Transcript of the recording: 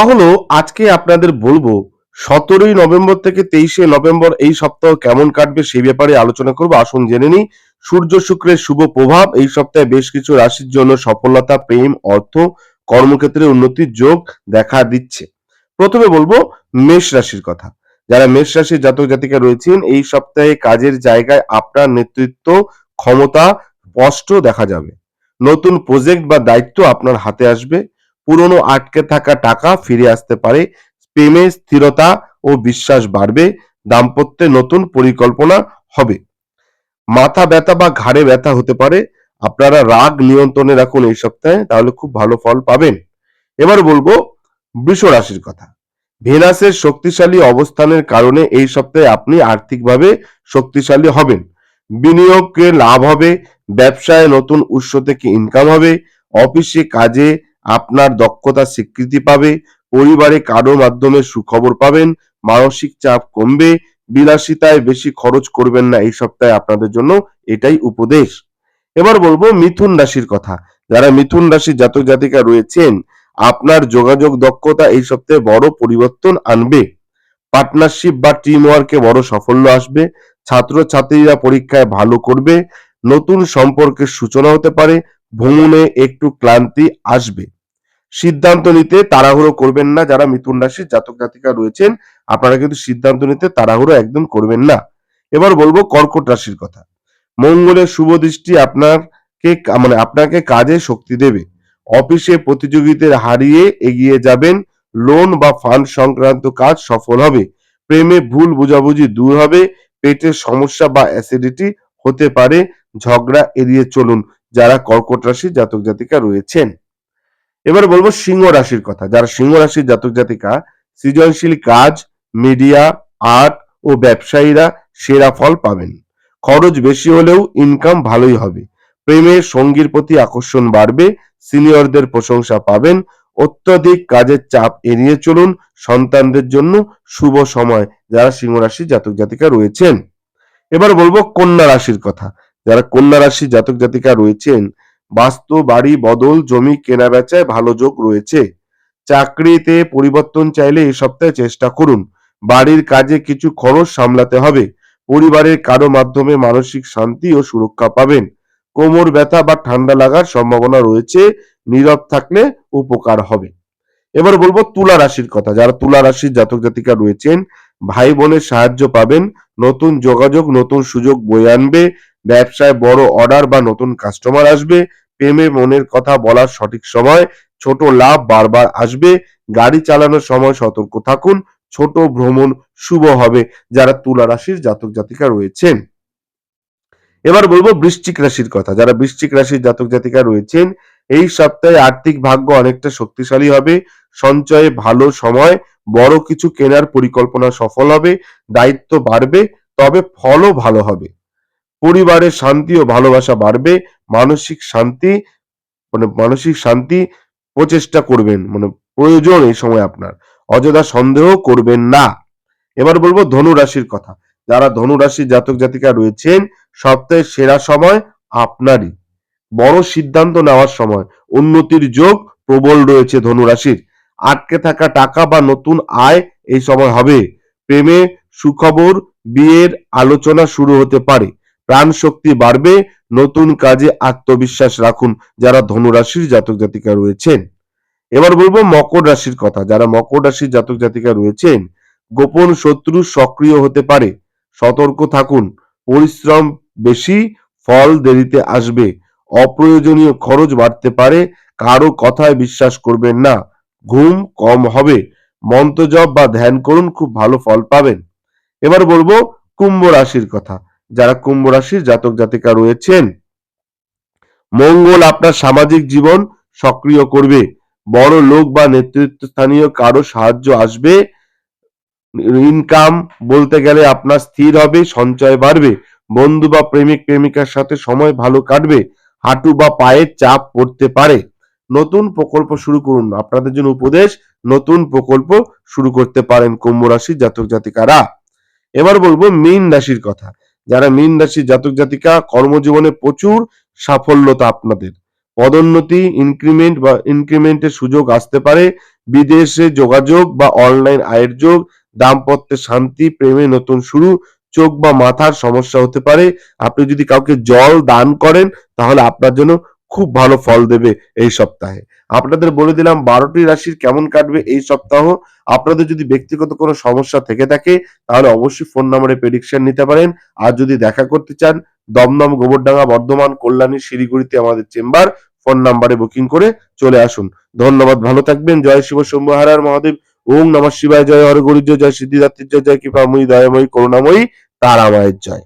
তাহলে আজকে আপনাদের বলব, সতেরোই নভেম্বর থেকে তেইশে নভেম্বর এই সপ্তাহ কেমন কাটবে সেই ব্যাপারে আলোচনা করব। আসুন জেনে নিই, সূর্য শুক্রের শুভ প্রভাব এই সপ্তাহে বেশ কিছু রাশির জন্য সফলতা, প্রেম, অর্থ, কর্মক্ষেত্রে উন্নতির যোগ দেখা দিচ্ছে। প্রথমে বলব, মেষ রাশির কথা। যারা মেষ রাশির জাতক জাতিকা রয়েছেন, এই সপ্তাহে কাজের জায়গায় আপনার নেতৃত্ব, ক্ষমতা স্পষ্ট দেখা যাবে। নতুন প্রজেক্ট বা দায়িত্ব আপনার হাতে আসবে। পুরনো আটকে থাকা টাকা ফিরে আসতে পারে। প্রেমে স্থিরতা ও বিশ্বাস বাড়বে। দাম্পত্যে নতুন পরিকল্পনা হবে। মাথা ব্যথা বা ঘাড়ে ব্যথা হতে পারে। আপনারা রাগ নিয়ন্ত্রণে রাখুন এই সপ্তাহে, তাহলে খুব ভালো ফল পাবেন। এবার বলব বৃষ রাশির কথা। ভেনাসের শক্তিশালী অবস্থানের কারণে এই সপ্তাহে আপনি আর্থিকভাবে শক্তিশালী হবেন। বিনিয়োগে লাভ হবে, ব্যবসায় নতুন উৎস থেকে ইনকাম হবে, অফিসে কাজে আপনার দক্ষতা স্বীকৃতি পাবে, পরিবারে কারও মাধ্যমে সুখবর পাবেন, মানসিক চাপ কমবে, বিলাসিতায় বেশি খরচ করবেন না এই সপ্তাহে আপনাদের জন্য এটাই উপদেশ। এবার বলব মিথুন রাশির কথা। যারা মিথুন রাশির জাতক জাতিকা রয়েছেন, আপনার যোগাযোগ দক্ষতা এই সপ্তাহে বড় পরিবর্তন আনবে। পার্টনারশিপ বা টিম ওয়ার্কে বড় সাফল্য আসবে ছাত্র ছাত্রীরা পরীক্ষায় ভালো করবে, নতুন সম্পর্কের সূচনা হতে পারে ভ্রমণে একটু ক্লান্তি আসবে। সিদ্ধান্ত নিতে তাড়াহুড়ো করবেন না যারা মিথুন রাশির জাতক জাতিকা রয়েছেন, আপনারা কিন্তু সিদ্ধান্ত নিতে তাড়াহুড়ো একদম করবেন না। এবার বলব কর্কট রাশির কথা। মঙ্গলের শুভ দৃষ্টি আপনাকে মানে আপনাকে কাজে শক্তি দেবে। অফিসে প্রতিযোগিতায় হারিয়ে এগিয়ে যাবেন, লোন বা ফান্ড সংক্রান্ত কাজ সফল হবে। প্রেমে ভুল বোঝাবুঝি দূর হবে, পেটের সমস্যা বা অ্যাসিডিটি হতে পারে ঝগড়া এড়িয়ে চলুন যারা কর্কট রাশির জাতক জাতিকা রয়েছেন। এবার বলব সিংহ রাশির কথা। যারা সিংহ রাশির জাতক জাতিকা, সৃজনশীল কাজ, মিডিয়া, আর্ট ও ব্যবসায়ীরা সেরা ফল পাবেন। খরচ বেশি হলেও ইনকাম ভালোই হবে। প্রেমের সঙ্গীর প্রতি আকর্ষণ বাড়বে সিনিয়রদের প্রশংসা পাবেন। অত্যধিক কাজের চাপ এড়িয়ে চলুন সন্তানদের জন্য শুভ সময়, যারা সিংহ রাশির জাতক জাতিকা রয়েছেন। এবার বলব কন্যা রাশির কথা। যারা কন্যা রাশির জাতক জাতিকা রয়েছেন, বাস্তু, বাড়ি, বদল, জমি, কেনা বেচায় ভালো যোগ রয়েছে। চাকরিতে পরিবর্তন চাইলে এই সপ্তাহে চেষ্টা করুন। বাড়ির কাজে কিছু খরচ সামলাতে হবে। পরিবারের কারও মাধ্যমে মানসিক শান্তি ও সুরক্ষা পাবেন। কোমর ব্যথা বা ঠান্ডা লাগার সম্ভাবনা রয়েছে। নীরব থাকলে উপকার হবে। এবার বলব তুলা রাশির কথা। যারা তুলা রাশির জাতক জাতিকা রয়েছেন, ভাই বোনের সাহায্য পাবেন, নতুন যোগাযোগ, নতুন সুযোগ বয়ে আনবে ব্যবসায় বড় অর্ডার বা নতুন কাস্টমার আসবে, প্রেমে মনের কথা বলার সঠিক সময়, ছোট লাভ বারবার আসবে, গাড়ি চালানোর সময় সতর্ক থাকুন, ছোট ভ্রমণ শুভ হবে, যারা তুলা রাশির জাতক জাতিকা রয়েছেন। এবার বলব বৃশ্চিক রাশির কথা, যারা বৃশ্চিক রাশির জাতক জাতিকা রয়েছেন, এই সপ্তাহে আর্থিক ভাগ্য অনেকটা শক্তিশালী হবে, সঞ্চয়ে ভালো সময়, বড় কিছু কেনার পরিকল্পনা সফল হবে, দায়িত্ব বাড়বে, তবে ফলও ভালো হবে। পরিবারের শান্তি ও ভালোবাসা বাড়বে, মানসিক শান্তি মানে মানসিক শান্তি প্রচেষ্টা করবেন মানে প্রয়োজন এই সময় আপনার। অযথা সন্দেহ করবেন না। এবার বলব ধনু রাশির কথা। যারা ধনু রাশির জাতক জাতিকা রয়েছেন, সপ্তাহের সেরা সময় আপনারই। বড় সিদ্ধান্ত নেওয়ার সময়, উন্নতির যোগ প্রবল রয়েছে ধনু রাশির আটকে থাকা টাকা বা নতুন আয় এই সময় হবে। প্রেমে সুখবর, বিয়ের আলোচনা শুরু হতে পারে। প্রাণ শক্তি বাড়বে, নতুন কাজে আত্মবিশ্বাস রাখুন যারা ধনুরাশির জাতক জাতিকা রয়েছেন। এবার বলব মকর রাশির কথা, যারা মকর রাশির জাতক জাতিকা রয়েছেন, গোপন শত্রু সক্রিয় হতে পারে, সতর্ক থাকুন, পরিশ্রম বেশি, ফল দেরিতে আসবে, অপ্রয়োজনীয় খরচ বাড়তে পারে, কারও কথায় বিশ্বাস করবেন না, ঘুম কম হবে, মন্ত্রজপ বা ধ্যান করুন, খুব ভালো ফল পাবেন। এবার বলব কুম্ভ রাশির কথা যারা কুম্ভ রাশির জাতক জাতিকা রয়েছেন, মঙ্গল আপনার সামাজিক জীবন সক্রিয় করবে। বড় লোক বা নেতৃত্ব স্থানীয় কারও সাহায্য আসবে। ইনকাম বলতে গেলে আপনার স্থির হবে, সঞ্চয় বাড়বে। বন্ধু বা প্রেমিক, প্রেমিকার সাথে সময় ভালো কাটবে। হাঁটু বা পায়ের চাপ পড়তে পারে। নতুন প্রকল্প শুরু করুন। আপনাদের জন্য উপদেশ, নতুন প্রকল্প শুরু করতে পারেন কুম্ভ রাশির জাতক জাতিকারা। এবার বলব মীন রাশির কথা। যারা মীন রাশির জাতক জাতিকা, কর্মজীবনে প্রচুর সাফল্যতা আপনাদের। পদোন্নতি ইনক্রিমেন্ট বা ইনক্রিমেন্টের সুযোগ আসতে পারে। বিদেশে যোগাযোগ বা অনলাইন আয়ের যোগ, দাম্পত্যে শান্তি, প্রেমে নতুন শুরু, চোখ বা মাথার সমস্যা হতে পারে। আপনি যদি কাউকে জল দান করেন, তাহলে আপনার জন্য খুব ভালো ফল দেবে এই সপ্তাহে। আপনাদের বলে দিলাম বারোটি রাশির কেমন কাটবে এই সপ্তাহ। আপনাদের যদি ব্যক্তিগত কোনো সমস্যা থেকে থাকে, তাহলে অবশ্যই ফোন নম্বরে প্রেডিকশন নিতে পারেন। আর যদি দেখা করতে চান, দমদম, গোবরডাঙ্গা, বর্ধমান, কল্যাণী, শিলিগুড়িতে আমাদের চেম্বার, ফোন নাম্বারে বুকিং করে চলে আসুন। ধন্যবাদ, ভালো থাকবেন। জয় শিব শম্ভু মহাদেব। ওম নমঃ শিবায়। জয় হর গরিজ জয়। সিদ্ধিদাত্রী জয়। জয় কৃপাময়ী দয়াময়ী, করুণাময়ী, তারামায়ের জয়।